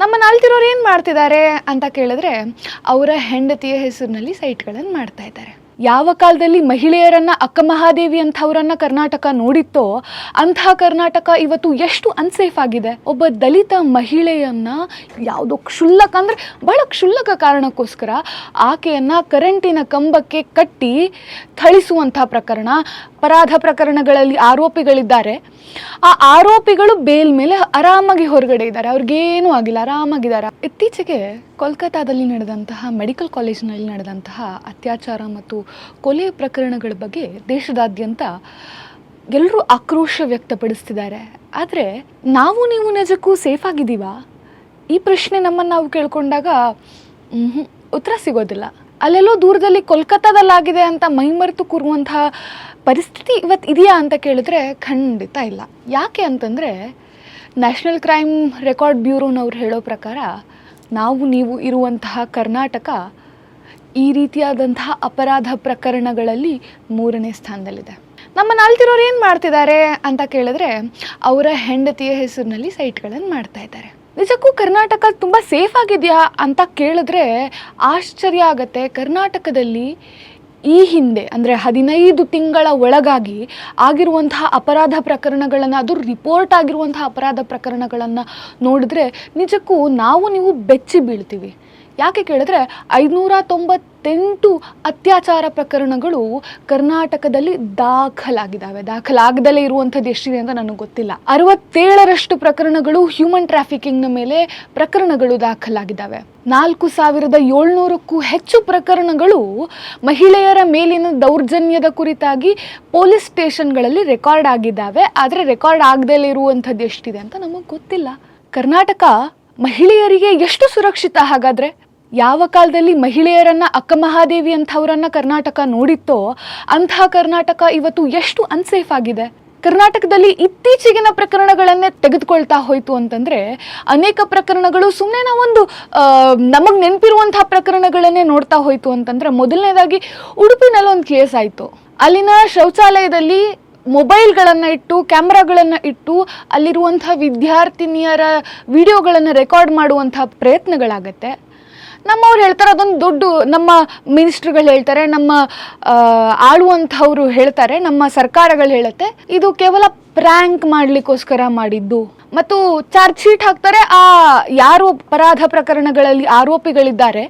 ನಮ್ಮನ್ನ ನಾಲ್ತಿರೋರು ಏನು ಮಾಡ್ತಿದ್ದಾರೆ ಅಂತ ಕೇಳಿದ್ರೆ ಅವರ ಹೆಂಡತಿಯ ಹೆಸರಿನಲ್ಲಿ ಸೈಟ್ಗಳನ್ನು ಮಾಡ್ತಾ ಇದ್ದಾರೆ. ಯಾವ ಕಾಲದಲ್ಲಿ ಮಹಿಳೆಯರನ್ನ ಅಕ್ಕಮಹಾದೇವಿ ಅಂಥವ್ರನ್ನ ಕರ್ನಾಟಕ ನೋಡಿತ್ತೋ ಅಂತಹ ಕರ್ನಾಟಕ ಇವತ್ತು ಎಷ್ಟು ಅನ್ಸೇಫ್ ಆಗಿದೆ. ಒಬ್ಬ ದಲಿತ ಮಹಿಳೆಯನ್ನ ಯಾವುದೋ ಕ್ಷುಲ್ಲಕ ಅಂದ್ರೆ ಬಹಳ ಕ್ಷುಲ್ಲಕ ಕಾರಣಕ್ಕೋಸ್ಕರ ಆಕೆಯನ್ನ ಕರೆಂಟಿನ ಕಂಬಕ್ಕೆ ಕಟ್ಟಿ ಥಳಿಸುವಂಥ ಪ್ರಕರಣ, ಅಪರಾಧ ಪ್ರಕರಣಗಳಲ್ಲಿ ಆರೋಪಿಗಳಿದ್ದಾರೆ. ಆ ಆರೋಪಿಗಳು ಬೇಲ್ ಮೇಲೆ ಆರಾಮಾಗಿ ಹೊರಗಡೆ ಇದ್ದಾರೆ. ಅವ್ರಿಗೇನೂ ಆಗಿಲ್ಲ, ಆರಾಮಾಗಿದ್ದಾರೆ. ಇತ್ತೀಚೆಗೆ ಕೋಲ್ಕತ್ತಾದಲ್ಲಿ ನಡೆದಂತಹ ಮೆಡಿಕಲ್ ಕಾಲೇಜಿನಲ್ಲಿ ನಡೆದಂತಹ ಅತ್ಯಾಚಾರ ಮತ್ತು ಕೊಲೆ ಪ್ರಕರಣಗಳ ಬಗ್ಗೆ ದೇಶದಾದ್ಯಂತ ಎಲ್ಲರೂ ಆಕ್ರೋಶ ವ್ಯಕ್ತಪಡಿಸ್ತಿದ್ದಾರೆ. ಆದರೆ ನಾವು ನೀವು ನಿಜಕ್ಕೂ ಸೇಫ್ ಆಗಿದ್ದೀವಾ? ಈ ಪ್ರಶ್ನೆ ನಮ್ಮನ್ನು ನಾವು ಕೇಳ್ಕೊಂಡಾಗ ಉತ್ತರ ಸಿಗೋದಿಲ್ಲ. ಅಲ್ಲೆಲ್ಲೋ ದೂರದಲ್ಲಿ ಕೋಲ್ಕತ್ತಾದಲ್ಲಾಗಿದೆ ಅಂತ ಮೈಮರೆತು ಕೂರುವಂತಹ ಪರಿಸ್ಥಿತಿ ಇವತ್ತು ಇದೆಯಾ ಅಂತ ಕೇಳಿದ್ರೆ ಖಂಡಿತ ಇಲ್ಲ. ಯಾಕೆ ಅಂತಂದರೆ ನ್ಯಾಷನಲ್ ಕ್ರೈಮ್ ರೆಕಾರ್ಡ್ ಬ್ಯೂರೋನವ್ರು ಹೇಳೋ ಪ್ರಕಾರ, ನಾವು ನೀವು ಇರುವಂತಹ ಕರ್ನಾಟಕ ಈ ರೀತಿಯಾದಂತಹ ಅಪರಾಧ ಪ್ರಕರಣಗಳಲ್ಲಿ ಮೂರನೇ ಸ್ಥಾನದಲ್ಲಿದೆ. ನಮ್ಮ ಅಲ್ತಿರೋರು ಏನು ಮಾಡ್ತಿದ್ದಾರೆ ಅಂತ ಕೇಳಿದ್ರೆ, ಅವರ ಹೆಂಡತಿಯ ಹೆಸರಿನಲ್ಲಿ ಸೈಟ್ಗಳನ್ನು ಮಾಡ್ತಾ ಇದ್ದಾರೆ. ನಿಜಕ್ಕೂ ಕರ್ನಾಟಕ ತುಂಬ ಸೇಫ್ ಆಗಿದೆಯಾ ಅಂತ ಕೇಳಿದ್ರೆ ಆಶ್ಚರ್ಯ ಆಗತ್ತೆ. ಕರ್ನಾಟಕದಲ್ಲಿ ಈ ಹಿಂದೆ, ಅಂದರೆ ಹದಿನೈದು ತಿಂಗಳ ಒಳಗಾಗಿ ಆಗಿರುವಂತಹ ಅಪರಾಧ ಪ್ರಕರಣಗಳನ್ನು, ಅದು ರಿಪೋರ್ಟ್ ಆಗಿರುವಂತಹ ಅಪರಾಧ ಪ್ರಕರಣಗಳನ್ನು ನೋಡಿದ್ರೆ ನಿಜಕ್ಕೂ ನಾವು ನೀವು ಬೆಚ್ಚಿ ಬೀಳ್ತೀವಿ. ಯಾಕೆ ಕೇಳಿದ್ರೆ ಐದುನೂರ ತೊಂಬತ್ತೆಂಟು ಅತ್ಯಾಚಾರ ಪ್ರಕರಣಗಳು ಕರ್ನಾಟಕದಲ್ಲಿ ದಾಖಲಾಗಿದ್ದಾವೆ. ದಾಖಲಾಗದಲ್ಲೇ ಇರುವಂಥದ್ದು ಎಷ್ಟಿದೆ ಅಂತ ನನಗೆ ಗೊತ್ತಿಲ್ಲ. ಅರವತ್ತೇಳರಷ್ಟು ಪ್ರಕರಣಗಳು ಹ್ಯೂಮನ್ ಟ್ರಾಫಿಕಿಂಗ್ನ ಮೇಲೆ ಪ್ರಕರಣಗಳು ದಾಖಲಾಗಿದ್ದಾವೆ. ನಾಲ್ಕು ಸಾವಿರದ ಏಳ್ನೂರಕ್ಕೂ ಹೆಚ್ಚು ಪ್ರಕರಣಗಳು ಮಹಿಳೆಯರ ಮೇಲಿನ ದೌರ್ಜನ್ಯದ ಕುರಿತಾಗಿ ಪೊಲೀಸ್ ಸ್ಟೇಷನ್ಗಳಲ್ಲಿ ರೆಕಾರ್ಡ್ ಆಗಿದ್ದಾವೆ. ಆದರೆ ರೆಕಾರ್ಡ್ ಆಗದೇ ಇರುವಂಥದ್ದು ಎಷ್ಟಿದೆ ಅಂತ ನಮಗೆ ಗೊತ್ತಿಲ್ಲ. ಕರ್ನಾಟಕ ಮಹಿಳೆಯರಿಗೆ ಎಷ್ಟು ಸುರಕ್ಷಿತ ಹಾಗಾದ್ರೆ? ಯಾವ ಕಾಲದಲ್ಲಿ ಮಹಿಳೆಯರನ್ನ ಅಕ್ಕಮಹಾದೇವಿ ಅಂಥವ್ರನ್ನ ಕರ್ನಾಟಕ ನೋಡಿತ್ತೋ ಅಂತಹ ಕರ್ನಾಟಕ ಇವತ್ತು ಎಷ್ಟು ಅನ್ಸೇಫ್ ಆಗಿದೆ. ಕರ್ನಾಟಕದಲ್ಲಿ ಇತ್ತೀಚೆಗಿನ ಪ್ರಕರಣಗಳನ್ನೇ ತೆಗೆದುಕೊಳ್ತಾ ಹೋಯ್ತು ಅಂತಂದ್ರೆ ಅನೇಕ ಪ್ರಕರಣಗಳು ಸುಮ್ಮನೆ ನಾವೊಂದು ನಮಗೆ ನೆನಪಿರುವಂತಹ ಪ್ರಕರಣಗಳನ್ನೇ ನೋಡ್ತಾ ಹೋಯ್ತು ಅಂತಂದ್ರೆ ಮೊದಲನೇದಾಗಿ ಉಡುಪಿನಲ್ಲಿ ಒಂದು ಕೇಸ್ ಆಯಿತು. ಅಲ್ಲಿನ ಶೌಚಾಲಯದಲ್ಲಿ ಮೊಬೈಲ್ಗಳನ್ನು ಇಟ್ಟು, ಕ್ಯಾಮ್ರಾಗಳನ್ನು ಇಟ್ಟು ಅಲ್ಲಿರುವಂಥ ವಿದ್ಯಾರ್ಥಿನಿಯರ ವಿಡಿಯೋಗಳನ್ನು ರೆಕಾರ್ಡ್ ಮಾಡುವಂಥ ಪ್ರಯತ್ನಗಳಾಗತ್ತೆ. ನಮ್ಮವ್ರು ಹೇಳ್ತಾರೆ ಅದೊಂದು ದೊಡ್ಡ ನಮ್ಮ ಮಿನಿಸ್ಟ್ರುಗಳು ಹೇಳ್ತಾರೆ, ನಮ್ಮ ಆಳುವಂಥವ್ರು ಹೇಳ್ತಾರೆ, ನಮ್ಮ ಸರ್ಕಾರಗಳು ಹೇಳುತ್ತೆ. ಇದು ಕೇವಲ ಪ್ರ್ಯಾಂಕ್ ಮಾಡಲಿಕ್ಕೋಸ್ಕರ ಮಾಡಿದ್ದು. ಮತ್ತು ಚಾರ್ಜ್ ಶೀಟ್ ಹಾಕ್ತಾರೆ, ಆ ಯಾರು ಅಪರಾಧ ಪ್ರಕರಣಗಳಲ್ಲಿ ಆರೋಪಿಗಳಿದ್ದಾರೆ.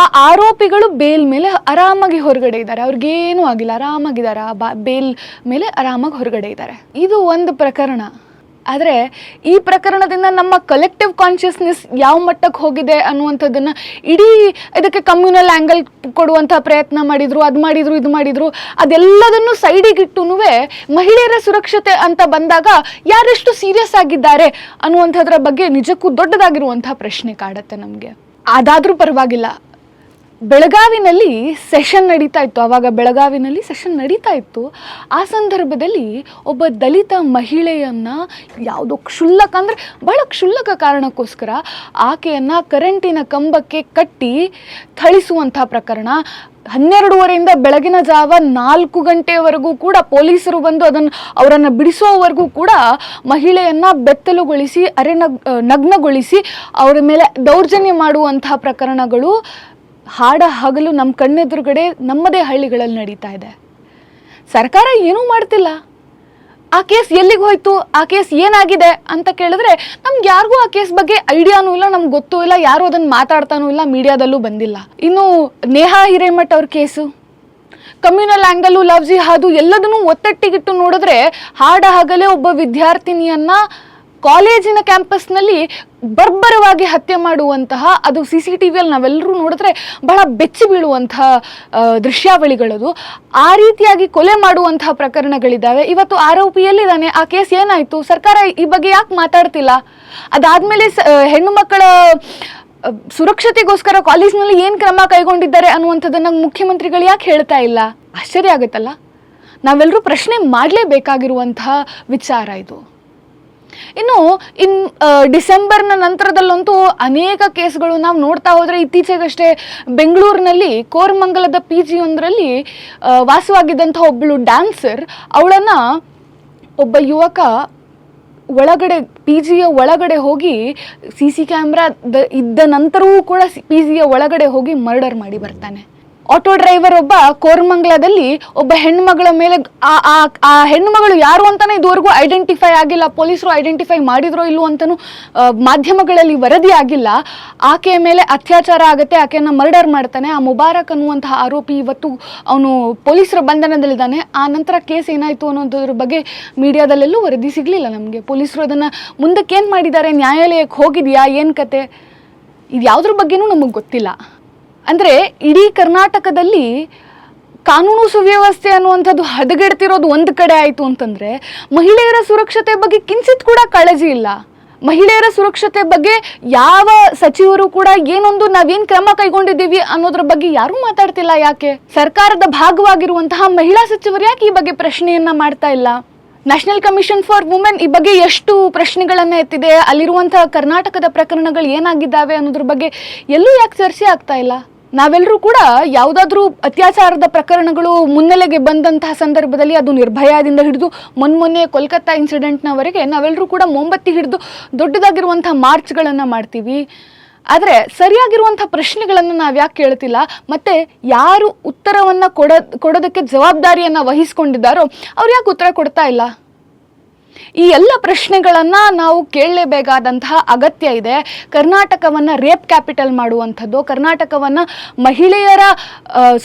ಆ ಆರೋಪಿಗಳು ಬೇಲ್ ಮೇಲೆ ಆರಾಮಾಗಿ ಹೊರಗಡೆ ಇದ್ದಾರೆ. ಅವ್ರಿಗೇನೂ ಆಗಿಲ್ಲ, ಆರಾಮಾಗಿದ್ದಾರೆ. ಆ ಬಾ ಬೇಲ್ ಮೇಲೆ ಆರಾಮಾಗಿ ಹೊರಗಡೆ ಇದ್ದಾರೆ. ಇದು ಒಂದು ಪ್ರಕರಣ. ಆದರೆ ಈ ಪ್ರಕರಣದಿಂದ ನಮ್ಮ ಕಲೆಕ್ಟಿವ್ ಕಾನ್ಷಿಯಸ್ನೆಸ್ ಯಾವ ಮಟ್ಟಕ್ಕೆ ಹೋಗಿದೆ ಅನ್ನುವಂಥದ್ದನ್ನು ಇಡೀ ಇದಕ್ಕೆ ಕಮ್ಯುನಲ್ ಆ್ಯಂಗಲ್ ಕೊಡುವಂಥ ಪ್ರಯತ್ನ ಮಾಡಿದರು, ಅದು ಮಾಡಿದರು, ಇದು ಮಾಡಿದರು, ಅದೆಲ್ಲದನ್ನು ಸೈಡಿಗಿಟ್ಟು ಮಹಿಳೆಯರ ಸುರಕ್ಷತೆ ಅಂತ ಬಂದಾಗ ಯಾರೆಷ್ಟು ಸೀರಿಯಸ್ ಆಗಿದ್ದಾರೆ ಅನ್ನುವಂಥದ್ರ ಬಗ್ಗೆ ನಿಜಕ್ಕೂ ದೊಡ್ಡದಾಗಿರುವಂಥ ಪ್ರಶ್ನೆ ಕಾಡುತ್ತೆ ನಮಗೆ. ಅದಾದರೂ ಪರವಾಗಿಲ್ಲ. ಬೆಳಗಾವಿನಲ್ಲಿ ಸೆಷನ್ ನಡೀತಾ ಇತ್ತು. ಆವಾಗ ಬೆಳಗಾವಿನಲ್ಲಿ ಸೆಷನ್ ನಡೀತಾ ಇತ್ತು. ಆ ಸಂದರ್ಭದಲ್ಲಿ ಒಬ್ಬ ದಲಿತ ಮಹಿಳೆಯನ್ನು ಯಾವುದೋ ಕ್ಷುಲ್ಲಕ ಅಂದರೆ ಬಹಳ ಕ್ಷುಲ್ಲಕ ಕಾರಣಕ್ಕೋಸ್ಕರ ಆಕೆಯನ್ನು ಕರೆಂಟಿನ ಕಂಬಕ್ಕೆ ಕಟ್ಟಿ ಥಳಿಸುವಂಥ ಪ್ರಕರಣ. ಹನ್ನೆರಡೂವರೆಯಿಂದ ಬೆಳಗಿನ ಜಾವ ನಾಲ್ಕು ಗಂಟೆಯವರೆಗೂ ಕೂಡ ಪೊಲೀಸರು ಬಂದು ಅದನ್ನು ಅವರನ್ನು ಬಿಡಿಸೋವರೆಗೂ ಕೂಡ ಮಹಿಳೆಯನ್ನು ಬೆತ್ತಲುಗೊಳಿಸಿ ಅರೆ ನಗ್ನಗೊಳಿಸಿ ಅವರ ಮೇಲೆ ದೌರ್ಜನ್ಯ ಮಾಡುವಂತಹ ಪ್ರಕರಣಗಳು ಹಾಡ ಹಗಲು ನಮ್ಮ ಕಣ್ಣೆದುರುಗಡೆ ನಮ್ಮದೇ ಹಳ್ಳಿಗಳಲ್ಲಿ ನಡೀತಾ ಇದೆ. ಸರ್ಕಾರ ಏನೂ ಮಾಡ್ತಿಲ್ಲ. ಆ ಕೇಸ್ ಎಲ್ಲಿಗೆ ಹೋಯ್ತು? ಆ ಕೇಸ್ ಏನಾಗಿದೆ ಅಂತ ಕೇಳಿದ್ರೆ ನಮ್ಗೆ ಯಾರಿಗೂ ಆ ಕೇಸ್ ಬಗ್ಗೆ ಐಡಿಯಾನೂ ಇಲ್ಲ, ನಮ್ಗೆ ಗೊತ್ತೂ ಇಲ್ಲ, ಯಾರು ಅದನ್ನು ಮಾತಾಡ್ತಾನೂ ಇಲ್ಲ, ಮೀಡಿಯಾದಲ್ಲೂ ಬಂದಿಲ್ಲ. ಇನ್ನು ನೇಹಾ ಹಿರೇಮಠ್ ಅವ್ರ ಕೇಸು, ಕಮ್ಯುನಲ್ ಆ್ಯಂಗಲು ಲವ್ ಜಿಹಾದು ಎಲ್ಲದನ್ನೂ ಒತ್ತಟ್ಟಿಗಿಟ್ಟು ನೋಡಿದ್ರೆ ಹಾಡ ಹಗಲೇ ಒಬ್ಬ ವಿದ್ಯಾರ್ಥಿನಿಯನ್ನ ಕಾಲೇಜಿನ ಕ್ಯಾಂಪಸ್ನಲ್ಲಿ ಬರ್ಬರವಾಗಿ ಹತ್ಯೆ ಮಾಡುವಂತಹ, ಅದು ಸಿ ಸಿ ಟಿ ವಿಯಲ್ಲಿ ನಾವೆಲ್ಲರೂ ನೋಡಿದ್ರೆ ಬಹಳ ಬೆಚ್ಚಿ ಬೀಳುವಂತಹ ದೃಶ್ಯಾವಳಿಗಳದು. ಆ ರೀತಿಯಾಗಿ ಕೊಲೆ ಮಾಡುವಂತಹ ಪ್ರಕರಣಗಳಿದ್ದಾವೆ. ಇವತ್ತು ಆರೋಪಿಯಲ್ಲಿದ್ದಾನೆ ಆ ಕೇಸ್ ಏನಾಯಿತು? ಸರ್ಕಾರ ಈ ಬಗ್ಗೆ ಯಾಕೆ ಮಾತಾಡ್ತಿಲ್ಲ? ಅದಾದಮೇಲೆ ಹೆಣ್ಣು ಮಕ್ಕಳ ಸುರಕ್ಷತೆಗೋಸ್ಕರ ಕಾಲೇಜ್ನಲ್ಲಿ ಏನು ಕ್ರಮ ಕೈಗೊಂಡಿದ್ದಾರೆ ಅನ್ನುವಂಥದ್ದನ್ನು ಮುಖ್ಯಮಂತ್ರಿಗಳು ಯಾಕೆ ಹೇಳ್ತಾ ಇಲ್ಲ? ಆಶ್ಚರ್ಯ ಆಗುತ್ತಲ್ಲ? ನಾವೆಲ್ಲರೂ ಪ್ರಶ್ನೆ ಮಾಡಲೇಬೇಕಾಗಿರುವಂತಹ ವಿಚಾರ ಇದು. ಇನ್ನು ಇನ್ ಡಿಸೆಂಬರ್ನ ನಂತರದಲ್ಲಂತೂ ಅನೇಕ ಕೇಸ್ಗಳು ನಾವು ನೋಡ್ತಾ ಹೋದರೆ ಇತ್ತೀಚೆಗಷ್ಟೇ ಬೆಂಗಳೂರಿನಲ್ಲಿ ಕೋರಮಂಗಲದ ಪಿ ಜಿಯೊಂದರಲ್ಲಿ ವಾಸವಾಗಿದ್ದಂಥ ಒಬ್ಬಳು ಡ್ಯಾನ್ಸರ್, ಅವಳನ್ನು ಒಬ್ಬ ಯುವಕ ಒಳಗಡೆ, ಪಿ ಜಿಯ ಒಳಗಡೆ ಹೋಗಿ ಸಿ ಸಿ ಕ್ಯಾಮ್ರಾ ಇದ್ದ ನಂತರವೂ ಕೂಡ ಪಿ ಜಿಯ ಒಳಗಡೆ ಹೋಗಿ ಮರ್ಡರ್ ಮಾಡಿ ಬರ್ತಾನೆ. ಆಟೋ ಡ್ರೈವರ್ ಒಬ್ಬ ಕೋರಮಂಗಲದಲ್ಲಿ ಒಬ್ಬ ಹೆಣ್ಮಗಳ ಮೇಲೆ ಆ ಹೆಣ್ಮಗಳು ಯಾರು ಅಂತಾನೆ ಇದುವರೆಗೂ ಐಡೆಂಟಿಫೈ ಆಗಿಲ್ಲ, ಪೊಲೀಸರು ಐಡೆಂಟಿಫೈ ಮಾಡಿದ್ರೋ ಇಲ್ಲೋ ಅಂತಲೂ ಮಾಧ್ಯಮಗಳಲ್ಲಿ ವರದಿ ಆಗಿಲ್ಲ. ಆಕೆಯ ಮೇಲೆ ಅತ್ಯಾಚಾರ ಆಗುತ್ತೆ, ಆಕೆಯನ್ನು ಮರ್ಡರ್ ಮಾಡ್ತಾನೆ. ಆ ಮುಬಾರಕ್ ಅನ್ನುವಂತಹ ಆರೋಪಿ ಇವತ್ತು ಅವನು ಪೊಲೀಸರ ಬಂಧನದಲ್ಲಿದ್ದಾನೆ. ಆ ನಂತರ ಕೇಸ್ ಏನಾಯಿತು ಅನ್ನೋದ್ರ ಬಗ್ಗೆ ಮೀಡಿಯಾದಲ್ಲೆಲ್ಲೂ ವರದಿ ಸಿಗಲಿಲ್ಲ ನಮಗೆ. ಪೊಲೀಸರು ಅದನ್ನು ಮುಂದಕ್ಕೆ ಏನು ಮಾಡಿದ್ದಾರೆ? ನ್ಯಾಯಾಲಯಕ್ಕೆ ಹೋಗಿದೆಯಾ? ಏನು ಕತೆ? ಇದು ಯಾವುದ್ರ ಬಗ್ಗೆನೂ ನಮಗೆ ಗೊತ್ತಿಲ್ಲ. ಅಂದರೆ ಇಡೀ ಕರ್ನಾಟಕದಲ್ಲಿ ಕಾನೂನು ಸುವ್ಯವಸ್ಥೆ ಅನ್ನುವಂಥದ್ದು ಹದಗೆಡ್ತಿರೋದು ಒಂದು ಕಡೆ ಆಯಿತು ಅಂತಂದರೆ ಮಹಿಳೆಯರ ಸುರಕ್ಷತೆ ಬಗ್ಗೆ ಕಿಂಚಿತ್ ಕೂಡ ಕಾಳಜಿ ಇಲ್ಲ. ಮಹಿಳೆಯರ ಸುರಕ್ಷತೆ ಬಗ್ಗೆ ಯಾವ ಸಚಿವರು ಕೂಡ ಏನೊಂದು ನಾವೇನು ಕ್ರಮ ಕೈಗೊಂಡಿದ್ದೀವಿ ಅನ್ನೋದ್ರ ಬಗ್ಗೆ ಯಾರೂ ಮಾತಾಡ್ತಿಲ್ಲ ಯಾಕೆ? ಸರ್ಕಾರದ ಭಾಗವಾಗಿರುವಂತಹ ಮಹಿಳಾ ಸಚಿವರು ಯಾಕೆ ಈ ಬಗ್ಗೆ ಪ್ರಶ್ನೆಯನ್ನ ಮಾಡ್ತಾ ಇಲ್ಲ? ನ್ಯಾಷನಲ್ ಕಮಿಷನ್ ಫಾರ್ ವುಮೆನ್ ಈ ಬಗ್ಗೆ ಎಷ್ಟು ಪ್ರಶ್ನೆಗಳನ್ನು ಎತ್ತಿದೆ? ಅಲ್ಲಿರುವಂತಹ ಕರ್ನಾಟಕದ ಪ್ರಕರಣಗಳು ಏನಾಗಿದ್ದಾವೆ ಅನ್ನೋದ್ರ ಬಗ್ಗೆ ಎಲ್ಲೂ ಯಾಕೆ ಚರ್ಚೆ ಆಗ್ತಾ ಇಲ್ಲ? ನಾವೆಲ್ಲರೂ ಕೂಡ ಯಾವುದಾದ್ರೂ ಅತ್ಯಾಚಾರದ ಪ್ರಕರಣಗಳು ಮುನ್ನೆಲೆಗೆ ಬಂದಂತಹ ಸಂದರ್ಭದಲ್ಲಿ ಅದು ನಿರ್ಭಯದಿಂದ ಹಿಡಿದು ಮೊನ್ನೆ ಕೋಲ್ಕತ್ತಾ ಇನ್ಸಿಡೆಂಟ್ನವರೆಗೆ ನಾವೆಲ್ಲರೂ ಕೂಡ ಮೊಂಬತ್ತಿ ಹಿಡಿದು ದೊಡ್ಡದಾಗಿರುವಂತಹ ಮಾರ್ಚ್ಗಳನ್ನು ಮಾಡ್ತೀವಿ. ಆದರೆ ಸರಿಯಾಗಿರುವಂಥ ಪ್ರಶ್ನೆಗಳನ್ನು ನಾವು ಯಾಕೆ ಕೇಳ್ತಿಲ್ಲ? ಮತ್ತು ಯಾರು ಉತ್ತರವನ್ನು ಕೊಡ, ಕೊಡೋದಕ್ಕೆ ಜವಾಬ್ದಾರಿಯನ್ನು ವಹಿಸ್ಕೊಂಡಿದ್ದಾರೋ ಅವ್ರು ಯಾಕೆ ಉತ್ತರ ಕೊಡ್ತಾ ಇಲ್ಲ? ಈ ಎಲ್ಲ ಪ್ರಶ್ನೆಗಳನ್ನು ನಾವು ಕೇಳಲೇಬೇಕಾದಂತಹ ಅಗತ್ಯ ಇದೆ. ಕರ್ನಾಟಕವನ್ನು ರೇಪ್ ಕ್ಯಾಪಿಟಲ್ ಮಾಡುವಂಥದ್ದು, ಕರ್ನಾಟಕವನ್ನು ಮಹಿಳೆಯರ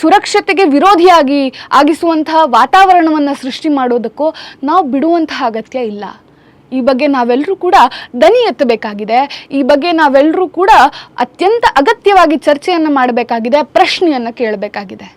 ಸುರಕ್ಷತೆಗೆ ವಿರೋಧಿಯಾಗಿ ಆಗಿಸುವಂತಹ ವಾತಾವರಣವನ್ನು ಸೃಷ್ಟಿ ಮಾಡೋದಕ್ಕೂ ನಾವು ಬಿಡುವಂತಹ ಅಗತ್ಯ ಇಲ್ಲ. ಈ ಬಗ್ಗೆ ನಾವೆಲ್ಲರೂ ಕೂಡ ದನಿ ಎತ್ತಬೇಕಾಗಿದೆ. ಈ ಬಗ್ಗೆ ನಾವೆಲ್ಲರೂ ಕೂಡ ಅತ್ಯಂತ ಅಗತ್ಯವಾಗಿ ಚರ್ಚೆಯನ್ನು ಮಾಡಬೇಕಾಗಿದೆ, ಪ್ರಶ್ನೆಯನ್ನು ಕೇಳಬೇಕಾಗಿದೆ.